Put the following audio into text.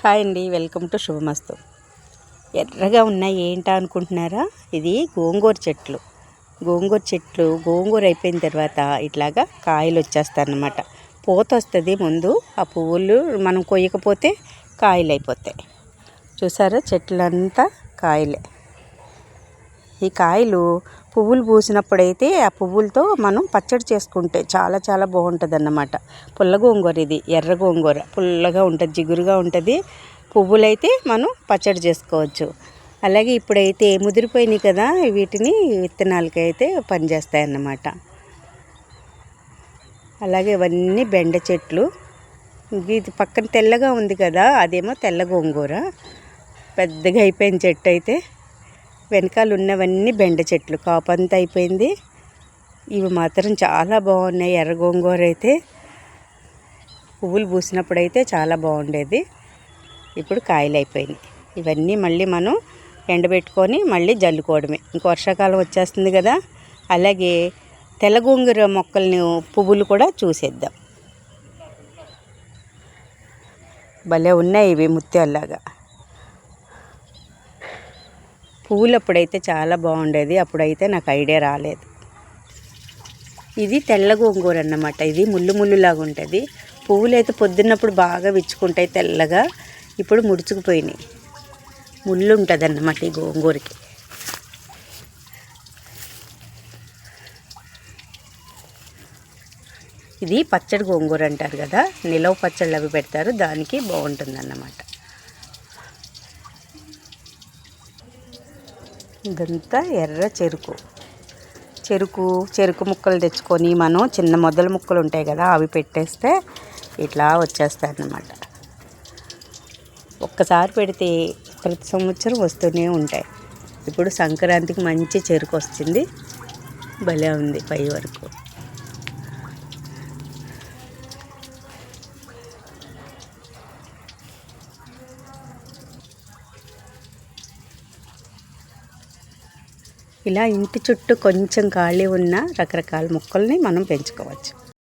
Hi అండి welcome to శుభమస్తు. ఎర్రగా ఉన్నాయి ఏంటా అనుకుంటున్నారా? ఇది గోంగూర చెట్లు. గోంగూర చెట్లు గోంగూర అయిపోయిన తర్వాత ఇట్లాగా కాయలు వచ్చేస్తాయన్నమాట. పూత వస్తుంది ముందు ఆ పువ్వులు మనం కొయ్యకపోతే కాయలు అయిపోతాయి. చూసారా? చెట్లంతా కాయలే. ఈ కాయలు పువ్వులు పూసినప్పుడైతే ఆ పువ్వులతో మనం పచ్చడి చేసుకుంటే చాలా చాలా బాగుంటుంది అన్నమాట పుల్ల గోంగూర ఇది ఎర్ర గోంగూర. పుల్లగా ఉంటుంది జిగురుగా ఉంటుంది. పువ్వులైతే మనం పచ్చడి చేసుకోవచ్చు. అలాగే ఇప్పుడైతే ముదిరిపోయినాయి కదా వీటిని విత్తనాలకి అయితే పనిచేస్తాయి అన్నమాట అలాగే ఇవన్నీ బెండ చెట్లు. ఇది పక్కన తెల్లగా ఉంది కదా అదేమో తెల్ల గోంగూర. పెద్దగా అయిపోయిన చెట్టు అయితే. వెనకాల ఉన్నవన్నీ బెండ చెట్లు. కాపంతా అయిపోయింది. ఇవి మాత్రం చాలా బాగున్నాయి. ఎర్ర గోంగూర అయితే పువ్వులు పూసినప్పుడు అయితే చాలా బాగుండేది. ఇప్పుడు కాయలు అయిపోయినాయి. ఇవన్నీ మళ్ళీ మనం ఎండబెట్టుకొని మళ్ళీ జల్లుకోవడమే. ఇంక వర్షాకాలం వచ్చేస్తుంది కదా. అలాగే తెల్ల గోంగూర మొక్కల్ని పువ్వులు కూడా చూసేద్దాం. భలే ఉన్నాయి ఇవి ముత్యాల్లాగా. పువ్వులు అప్పుడైతే చాలా బాగుండేది. అప్పుడైతే నాకు ఐడియా రాలేదు. ఇది తెల్ల గోంగూర అన్నమాట ఇది ముళ్ళు ముళ్ళులాగా ఉంటుంది. పువ్వులు అయితే పొద్దున్నప్పుడు బాగా విచ్చుకుంటాయి తెల్లగా. ఇప్పుడు ముడుచుకుపోయినాయి. ముళ్ళు ఉంటుంది అన్నమాట ఈ గోంగూరకి. ఇది పచ్చడి గోంగూర అంటారు కదా. నిలవ పచ్చళ్ళు అవి పెడతారు. దానికి బాగుంటుంది అన్నమాట ఇదంతా ఎర్ర చెరుకు. చెరుకు చెరుకు ముక్కలు తెచ్చుకొని మనం చిన్న మొదల ముక్కలు ఉంటాయి కదా అవి పెట్టేస్తే ఇట్లా వచ్చేస్తాయి అన్నమాట ఒక్కసారి పెడితే ప్రతి సంవత్సరం వస్తూనే ఉంటాయి. ఇప్పుడు సంక్రాంతికి మంచి చెరుకు వస్తుంది. భలే ఉంది పై వరకు. ఇలా ఇంటి చుట్టూ కొంచెం ఖాళీ ఉన్న రకరకాల మొక్కల్ని మనం పెంచుకోవచ్చు.